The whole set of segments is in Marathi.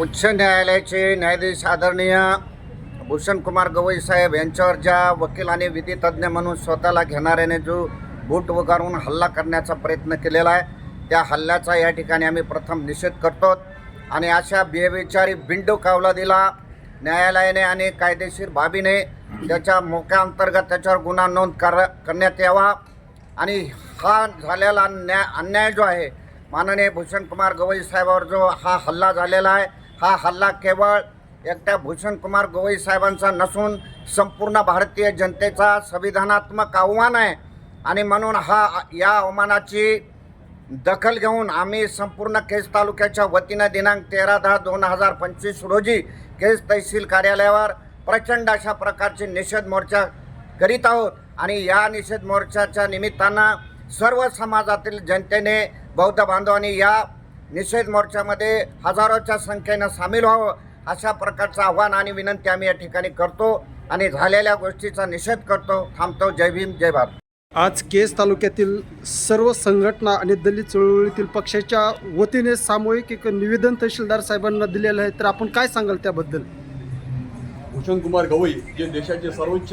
उच्च न्यायालयाचे न्यायाधीश आदरणीय भूषणकुमार गवई साहेब यांच्यावर ज्या वकील आणि विधितज्ञ म्हणून स्वतःला घेणाऱ्याने जो बूट वगारून हल्ला करण्याचा प्रयत्न केलेला आहे त्या हल्ल्याचा या ठिकाणी आम्ही प्रथम निषेध करतो आणि अशा बेविचारी बिंडू कावला दिला न्यायालयाने आणि कायदेशीर बाबीने त्याच्या मोक्या अंतर्गत त्याच्यावर गुन्हा नोंद कर करण्यात यावा. आणि हा झालेला न्या अन्याय जो आहे माननीय भूषणकुमार गवई साहेबावर जो हा हल्ला झालेला आहे हा हल्ला केवळ एकट्या भूषण कुमार गोवई साहेबांचा नसून संपूर्ण भारतीय जनतेचा संविधानात्मक आव्हान आहे. आणि म्हणून हा या अवमानाची दखल घेऊन आम्ही संपूर्ण केज तालुक्याच्या वतीनं दिनांक तेरा दहा दोन हजार पंचवीस रोजी केज तहसील कार्यालयावर प्रचंड अशा प्रकारचे निषेध मोर्चा करीत आहोत. आणि या निषेध मोर्चाच्या निमित्तानं सर्व समाजातील जनतेने बौद्ध बांधवांनी या निषेध मोर्चामध्ये हजारोच्या संख्येनं सामील व्हावं अशा प्रकारचं आव्हान आणि विनंती आम्ही या ठिकाणी करतो आणि झालेल्या गोष्टीचा निषेध करतो. थांबतो. जय भीम जय भारत. आज केस तालुक्यातील सर्व संघटना आणि दलित चळवळीतील पक्षाच्या वतीने सामूहिक एक निवेदन तहसीलदार साहेबांना दिलेलं आहे. तर आपण काय सांगाल त्याबद्दल? भूषणकुमार गवई जे देशाचे सर्वोच्च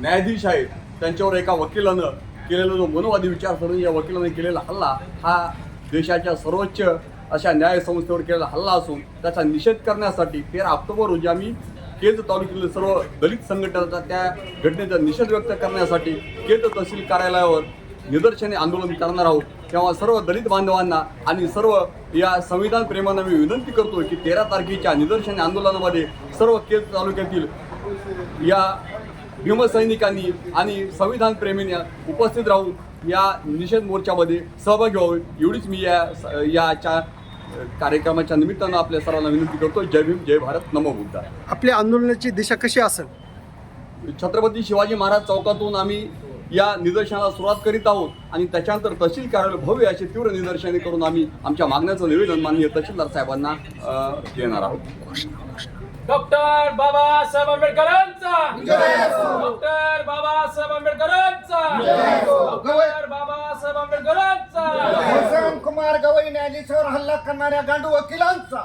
न्यायाधीश आहेत त्यांच्यावर एका वकिलानं केलेला जो मनोवादी विचारसरणी या वकिलाने केलेला हल्ला हा देशाच्या सर्वोच्च अशा न्याय संस्थेवर केलेला हल्ला असून त्याचा निषेध करण्यासाठी तेरा ऑक्टोबर रोजी आम्ही केज तालुक्यातील सर्व दलित संघटनाचा त्या घटनेचा निषेध व्यक्त करण्यासाठी केज तहसील कार्यालयावर निदर्शने आंदोलन करणार आहोत. तेव्हा सर्व दलित बांधवांना आणि सर्व या संविधान प्रेमानं मी विनंती करतो की तेरा तारखेच्या निदर्शने आंदोलनामध्ये सर्व केज तालुक्यातील या भीमसैनिकांनी आणि संविधान प्रेमींनी उपस्थित राहून या निषेध मोर्चामध्ये सहभागी व्हावे एवढीच मी या याच्या कार्यक्रमाच्या निमित्तानं आपल्या सर्वांना विनंती करतो जय भीम जय भारत नमो बुद्धा आपल्या आंदोलनाची दिशा कशी असेल छत्रपती शिवाजी महाराज चौकातून आम्ही या निदर्शनाला सुरुवात करीत आहोत आणि त्याच्यानंतर तहसील कार्यालय भव्य अशी तीव्र निदर्शने करून आम्ही आमच्या मागण्याचं निवेदन माननीय तहसीलदार साहेबांना देणार आहोत डॉक्टर बाबासाहेब आंबेडकरांचा डॉक्टर बाबासाहेब आंबेडकरांचा डॉक्टर बाबासाहेब आंबेडकरांचा भूषण कुमार गवई न्यायाधीशावर हल्ला करणाऱ्या गांडू वकिलांचा.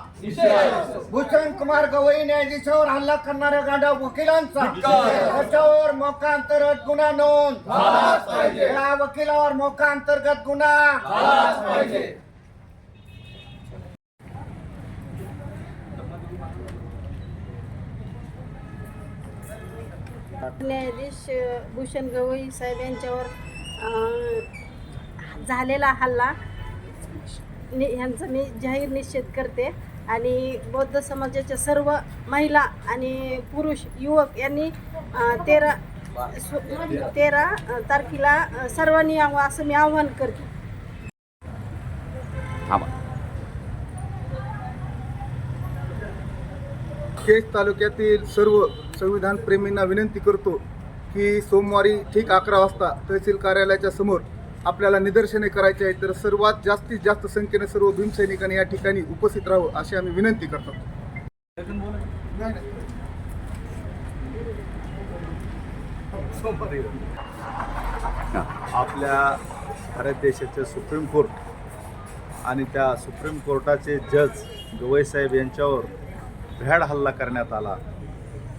भूषण कुमार गवई न्यायाधीशावर हल्ला करणाऱ्या गांडा वकिलांचा. त्याच्यावर मोका अंतर्गत गुन्हा नोंद. या वकिलावर मोका अंतर्गत गुन्हा. न्यायाधीश भूषण गवई साहेब यांच्यावर झालेला हल्ला. नि ह्यांचा मी जाहीर निषेध करते. आणि बौद्ध समाजाच्या सर्व महिला आणि पुरुष युवक यांनी तेरा तेरा तारखेला सर्वांनी यावं असं मी आवाहन करते. केज तालुक्यातील सर्व संविधान प्रेमींना विनंती करतो की सोमवारी ठीक अकरा वाजता तहसील कार्यालयाच्या समोर आपल्याला निदर्शने करायचे आहेत तर सर्वात जास्तीत जास्त संख्येने सर्व भीमसैनिकांनी या ठिकाणी उपस्थित राहावं अशी आम्ही विनंती करतो. आपल्या भारत देशाचे सुप्रीम कोर्ट आणि त्या सुप्रीम कोर्टाचे जज गवईसाहेब यांच्यावर भ्याड हल्ला करण्यात आला.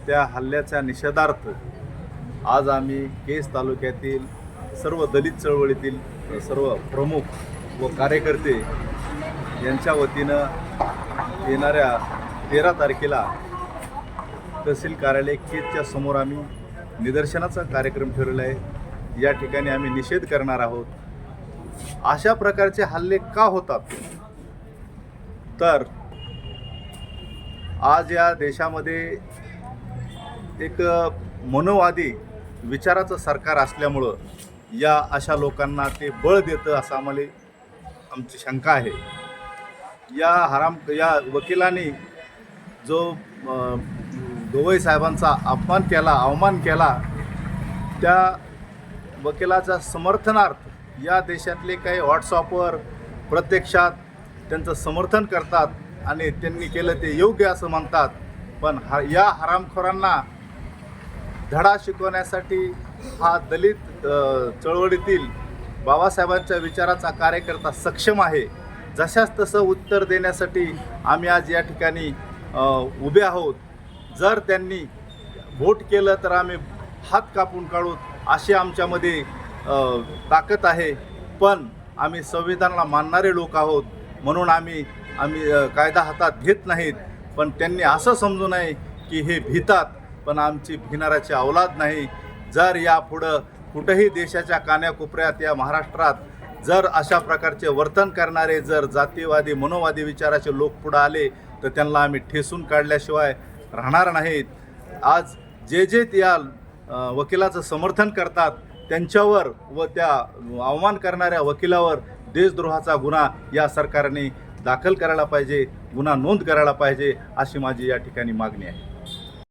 त्या हल्ल्याच्या निषेधार्थ आज आम्ही केस तालुक्यातील सर्व दलित चळवळीतील सर्व प्रमुख व कार्यकर्ते यांच्या वतीनं येणाऱ्या तेरा तारखेला तहसील कार्यालय केतच्या समोर आम्ही निदर्शनाचा कार्यक्रम ठरवला आहे. या ठिकाणी आम्ही निषेध करणार आहोत. अशा प्रकारचे हल्ले का होतात? तर आज या देशामध्ये एक मनोवादी विचाराचं सरकार असल्यामुळं या अशा लोकांना ते बळ देतं असं आम्हाला आमची शंका आहे. या हराम या वकिलांनी जो अ, गवई साहेबांचा अपमान केला अवमान केला त्या वकिलाच्या समर्थनार्थ या देशातले काही व्हॉट्सअपवर प्रत्यक्षात त्यांचं समर्थन करतात आणि त्यांनी केलं ते योग्य असं म्हणतात. पण हा या हरामखोरांना धडा शिकवण्यासाठी हा दलित चळवळीतील बाबासाहेबांच्या विचाराचा कार्यकर्ता सक्षम आहे. जशाच तसं उत्तर देण्यासाठी आम्ही आज या ठिकाणी उभे आहोत. जर त्यांनी व्होट केलं तर आम्ही हात कापून काढू अशी आमच्यामध्ये ताकद आहे. पण आम्ही संविधानाला मानणारे लोक आहोत. म्हणून आम्ही आम्ही कायदा हातात घेत नाहीत. पण त्यांनी असं समजू नये की हे भितात. पण आमची भिनाराची अवलाद नाही. जर यापुढं कुठंही देशाच्या कान्याकोपऱ्यात या महाराष्ट्रात जर अशा प्रकारचे वर्तन करणारे जर जातीवादी मनोवादी विचाराचे लोक पुढं आले तर त्यांना आम्ही ठेसून काढल्याशिवाय राहणार नाहीत. आज जे जे त्या वकिलाचं समर्थन करतात त्यांच्यावर व त्या अवमान करणाऱ्या वकिलावर देशद्रोहाचा गुन्हा या सरकारने दाखल करायला पाहिजे गुन्हा नोंद करायला पाहिजे अशी माझी या ठिकाणी मागणी आहे.